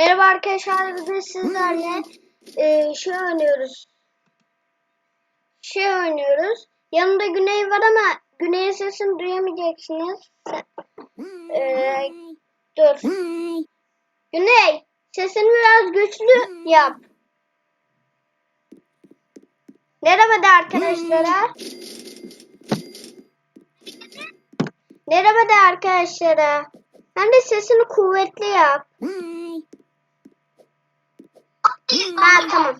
Merhaba arkadaşlar bugün sizlerle e, şey oynuyoruz. Şey oynuyoruz. Yanımda Güney var ama Güney'in sesini duyamayacaksınız. E, dur. Güney sesini biraz güçlü yap. Merhaba de arkadaşlara. Merhaba de arkadaşlara. Sen de sesini kuvvetli yap. Ha tamam.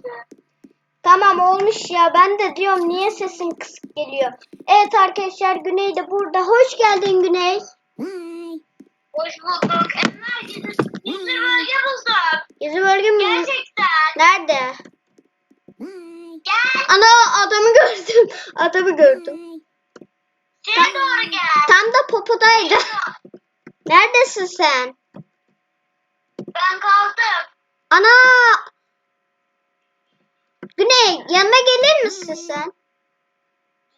Tamam olmuş ya. Ben de diyorum niye sesin kısık geliyor. Evet arkadaşlar Güney de burada. Hoş geldin Güney. Hoş bulduk. Enver gizli, gizli bölge buldum. Gizli bölge mi? Gerçekten. Nerede? Gel. Ana adamı gördüm. Adamı gördüm. Şeye doğru gel. Tam da popodaydı. Neredesin sen? Ben kaldım. Ana! Güney yanıma gelir misin sen?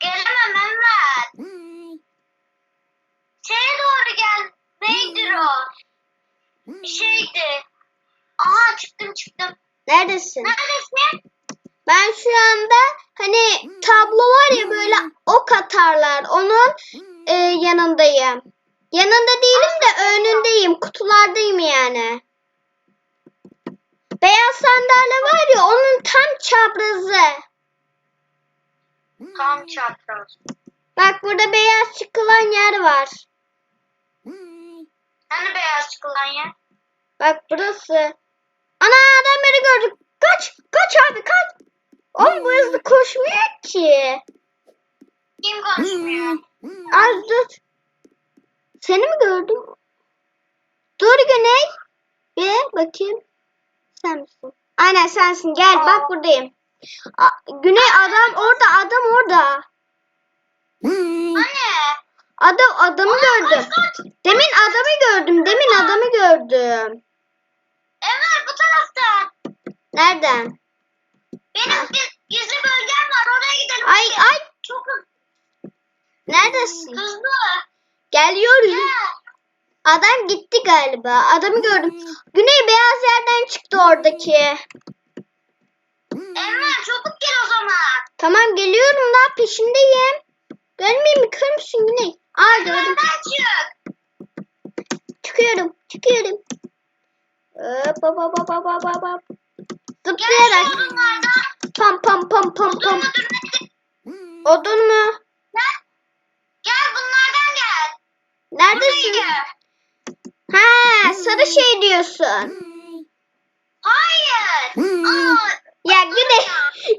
Gelemem Enver. Şeye doğru gel. Neydi o? Şeydi. Aha çıktım çıktım. Neredesin? Neredesin? Ben şu anda hani tablo var ya böyle ok atarlar. Onun e, yanındayım. Yanında değilim de önündeyim. Kutulardayım yani. Beyaz sandalye var ya onun tam çaprazı. Tam çapraz. Bak burada beyaz çıkılan yer var. Hani beyaz çıkılan yer? Bak burası. Ana adam beni gördü. Kaç. Kaç abi kaç. Oğlum bu hızlı koşmuyor ki. Kim konuşmuyor? Az dur. Seni mi gördüm? Dur Güney. Bir bakayım. Sen misin? Aynen sensin. Gel Aa. bak buradayım. A- Güney adam orada. Adam orada. Anne. Adam adamı gördüm. Demin adamı gördüm. Demin adamı gördüm. Enver bu taraftan. Nereden? Benim gi- gizli bölgem var. Oraya gidelim. Ay hadi. ay. Çok. Neredesin? Hızlı. Geliyorum. Gel. Adam gitti galiba. Adamı gördüm. Güney beyaz yerden çıktı oradaki. Enver çabuk gel o zaman. Tamam geliyorum da peşindeyim. Görmeyeyim mi? Kör müsün Güney? Aa gördüm. Çık. Çıkıyorum. Çıkıyorum. Hop hop hop hop hop hop hop, Zıplayarak. Pam pam pam pam pam. Odun mu? Gel. Bunlardan gel. Buraya Neredesin? gel. Ha sarı şey diyorsun. Hayır. Aa, Ya Güney.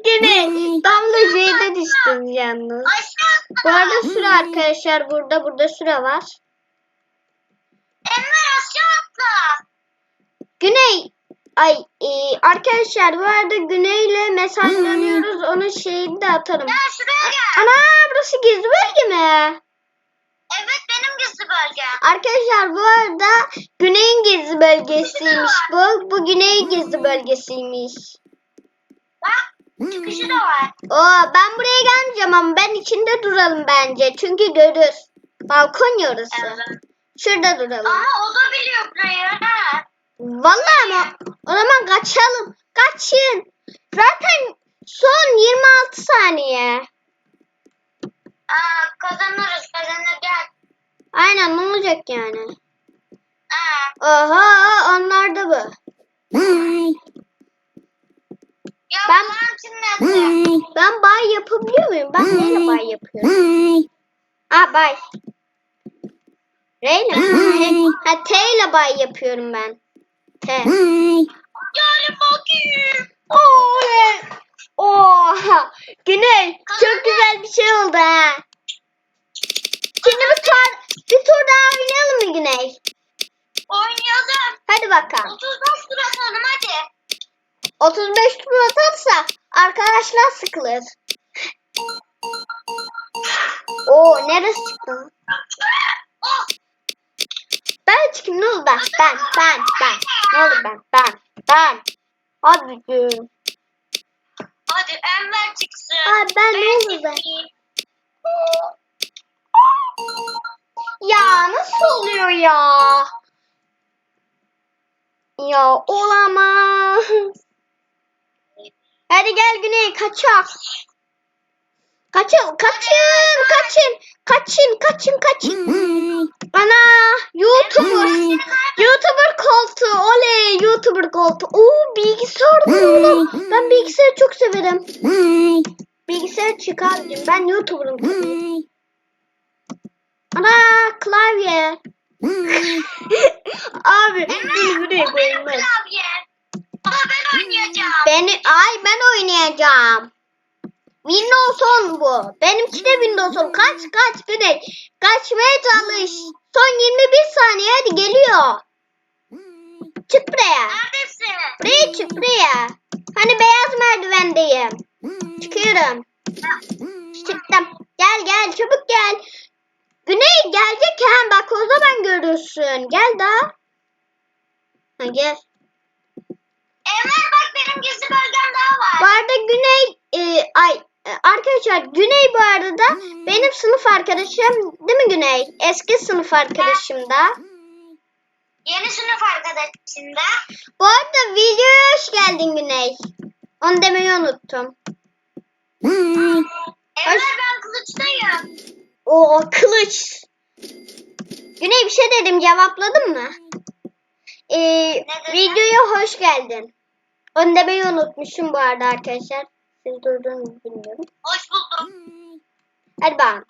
Güney. Damla şeyde düştüm yalnız. aşağı. Bu arada süre arkadaşlar burada. Burada süre var. Enver aşağı atla. Güney ay e, arkadaşlar bu arada Güney'le mesajlanıyoruz. Onun şeyini de atarım. Gel şuraya gel. Ana burası gizli bölge mi? Bölgem. Arkadaşlar bu arada Güney'in gizli bölgesiymiş bu. Bu Güney'in gizli bölgesiymiş. Bak çıkışı da var. Oo ben buraya gelmeyeceğim ama ben içinde duralım bence. Çünkü görür. Balkon ya orası. Evet. Şurada duralım. Ama o da biliyor burayı. Ha. Vallahi ama o zaman kaçalım. Kaçın. Zaten son 26 saniye. Aa, kazanırız kazanır gel. Aynen ne olacak yani? Aa, Oha onlar da bu. ya Ben- için Ben bay yapabiliyor muyum? Ben neyle bay yapıyorum? Aa bay. Mi? Ha T ile bay yapıyorum ben. T. Gelin bakayım. Oley. Oha. Güney çok güzel bir şey oldu ha. Şimdi bir tur, bir tur daha oynayalım mı Güney? Oynayalım. Hadi bakalım. 35 tur atalım hadi. 35 tur atarsa arkadaşlar sıkılır. Oo neresi çıktı? Oh, Ben çıkayım ne oldu ben? Ben, ben, ben. Ne oldu ben? Ben, ben. Hadi gün. hadi Enver çıksın. Ay ben ne oldu ben? Ya nasıl oluyor ya? Ya olamaz. Hadi gel Güney kaçak. Kaçın, kaçın, kaçın, kaçın, kaçın, kaçın. Ana, YouTuber, YouTuber koltuğu, oley, YouTuber koltuğu. Oo, bilgisayar da Ben bilgisayarı çok severim. Bilgisayar çıkardım. Ben YouTuber'ım. Ana, klavye. Abi, beni buraya koymaz. Klavye. Ben oynayacağım. Beni, ay ben oynayacağım. Windows 10 bu. Benimki de Windows 10. Kaç kaç Güney. Kaçmaya çalış. Son 21 saniye hadi geliyor. Çık buraya. Neredesin? Buraya çık buraya. Hani beyaz merdivendeyim. Çıkıyorum. Çıktım. Gel gel çabuk gel. Güney gelecek ha bak o zaman görürsün. Gel daha. Ha, gel. Emel bak benim gizli bölgem daha Bu var. arada Güney e, ay e, arkadaşlar Güney bu arada benim sınıf arkadaşım değil mi Güney? Eski sınıf arkadaşım da. Yeni sınıf arkadaşım da. Bu arada videoya hoş geldin Güney. Onu demeyi unuttum. Emel ben kılıçtayım. O kılıç. Güney bir şey dedim cevapladın mı? Ee, videoya hoş geldin. Onu demeyi unutmuşum bu arada arkadaşlar. Siz duyduğunuzu bilmiyorum. Hoş buldum. Hadi bakalım.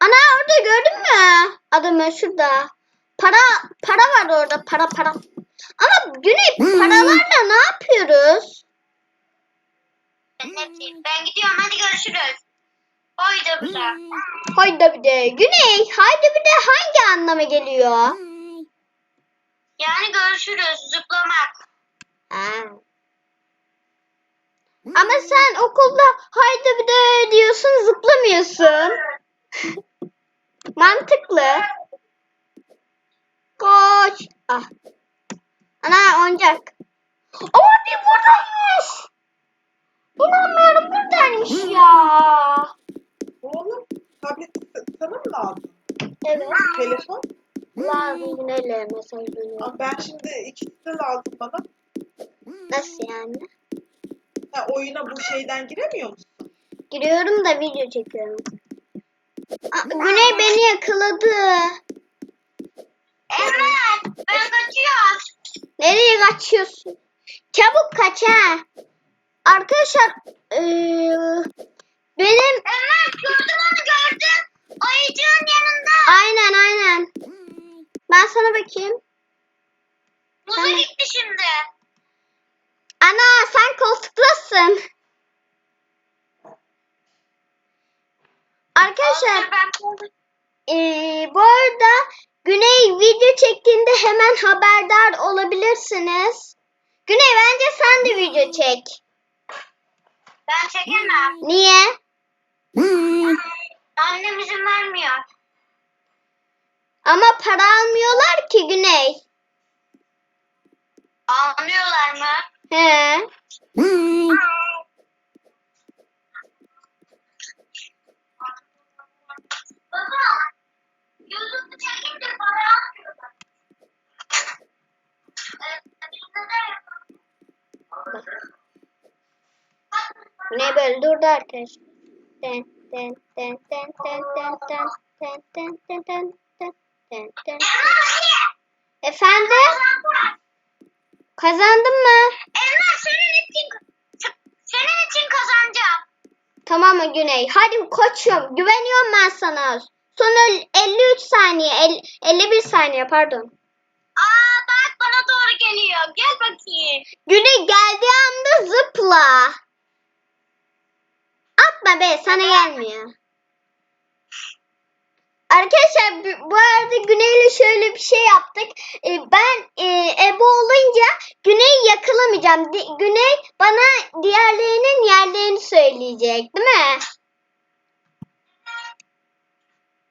Ana orada gördün mü? Adamı şurada. Para para var orada para para. Ama Güney paralarla ne yapıyoruz? Ben gidiyorum hadi görüşürüz. Bize. Haydi bir de. Güney haydi bir de hangi anlama geliyor? Yani görüşürüz zıplamak. Ha. Ama sen okulda haydi bir de diyorsun zıplamıyorsun. Mantıklı. Koş. Ah. Ana oyuncak. Aa bir buradaymış. İnanmıyorum buradaymış ya. Oğlum tablet sana mı lazım? Evet. Telefon? Lazım Güney'le mesajlanıyor. Ama ben şimdi ikisi de lazım bana. Nasıl yani? Ha, oyuna bu şeyden giremiyor musun? Giriyorum da video çekiyorum. Aa, Güney beni yakaladı. Emel ben kaçıyorum. Nereye kaçıyorsun? Çabuk kaç ha. Arkadaşlar eee, benim Emel gördüm onu gördüm. Ayıcığın yanında. aynen aynen. Ben sana bakayım. Muza Tamam. gitti şimdi. Ana sen koltuklasın. Arkadaşlar Ben eee, bu arada Güney video çektiğinde hemen haberdar olabilirsiniz. Güney bence sen de video çek. Ben çekemem. Niye? Annem izin vermiyor. Ama para almıyorlar ki Güney. Anlıyorlar mı? He. Baba. Yüzümü çekince para almıyorlar. Evet, bizde de Güney böyle durdu arkadaşlar. Ten ten ten ten ten ten ten ten ten ten ten ten ten ten. Efendim? Kazandın mı? Emel senin için senin için kazanacağım. Tamam mı Güney? Hadi koçum. Güveniyorum ben sana. Son el- 53 saniye. el- 51 saniye pardon. Aa bak bana doğru geliyor. Gel bakayım. Güney sana gelmiyor. Arkadaşlar bu arada Güney'le şöyle bir şey yaptık. Ee, ben e, ebe olunca Güney'i yakalamayacağım. Güney bana diğerlerinin yerlerini söyleyecek değil mi?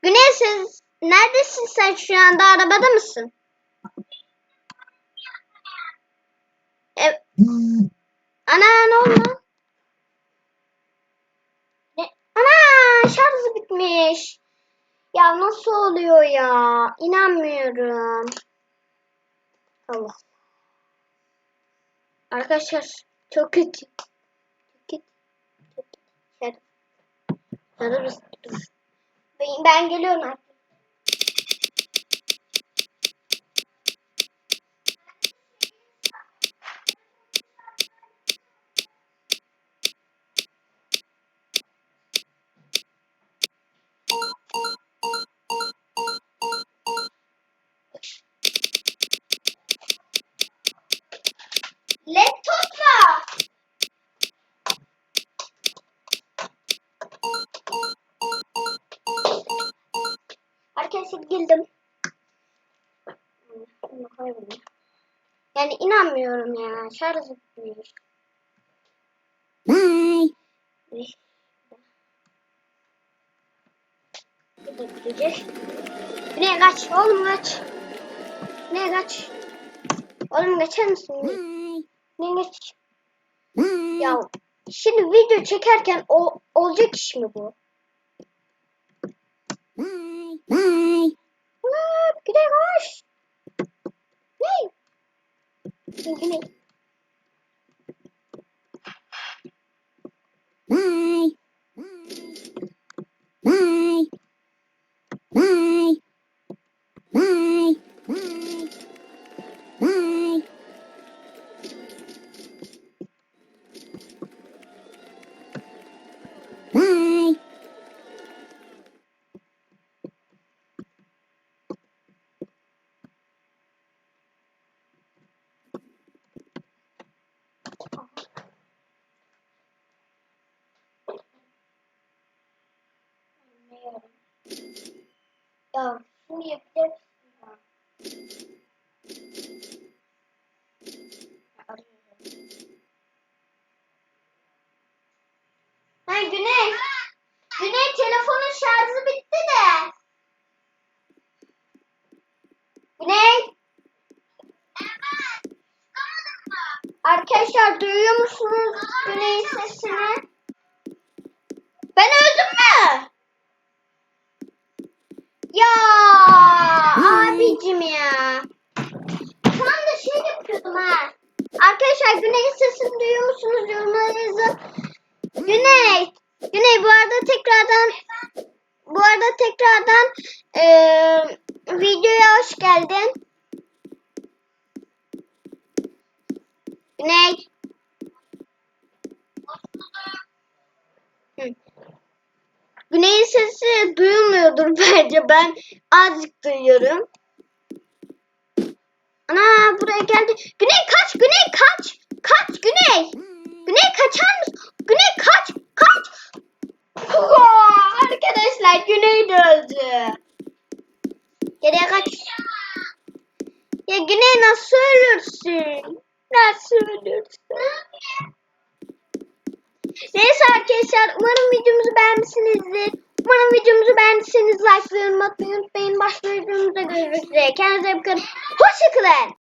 Güney siz neredesin sen şu anda arabada mısın? E, ana ne oldu? Ne? Ana şarjı bitmiş. Ya nasıl oluyor ya? İnanmıyorum. Allah. Arkadaşlar çok kötü. Çok kötü. Çok kötü. Ben, ben geliyorum artık. Koy bunu. Yani inanmıyorum ya. Şarj bitmiyor. Bye. Bir de gidecek. Güney kaç. Oğlum kaç. Güney kaç. Oğlum geçer misin? Güney? Geç. Ya şimdi video çekerken o olacak iş mi bu? Bye. Bye. Ulan Güney koş. Güney. Güney. Bye. Bye. Bye. Ya şimdi yapacaksın ya. Ya arıyorum. Ha Güney. Güney telefonun şarjı bitti de. Güney. Arkadaşlar duyuyor musunuz Güney'in sesini? Ben öldüm mü? Ya abicim ya. Şu anda şey yapıyordum ha. Arkadaşlar Güney'in sesini duyuyor musunuz? Yorumlara. Güney. Güney bu arada tekrardan bu arada tekrardan eee videoya hoş geldin. Güney. Güney'in sesi duyulmuyordur bence. Ben azıcık duyuyorum. Ana buraya geldi. Güney kaç, Güney kaç. Kaç Güney. Güney kaçar mısın? Güney kaç, kaç. Oha, arkadaşlar Güney de öldü. Geriye kaç. Ya Güney nasıl ölürsün? Nasıl ölürsün? Neyse arkadaşlar umarım videomuzu beğenmişsinizdir. Umarım videomuzu beğendiyseniz like ve yorum atmayı unutmayın. Başka videomuzda görüşmek üzere. Kendinize iyi bakın. Hoşçakalın.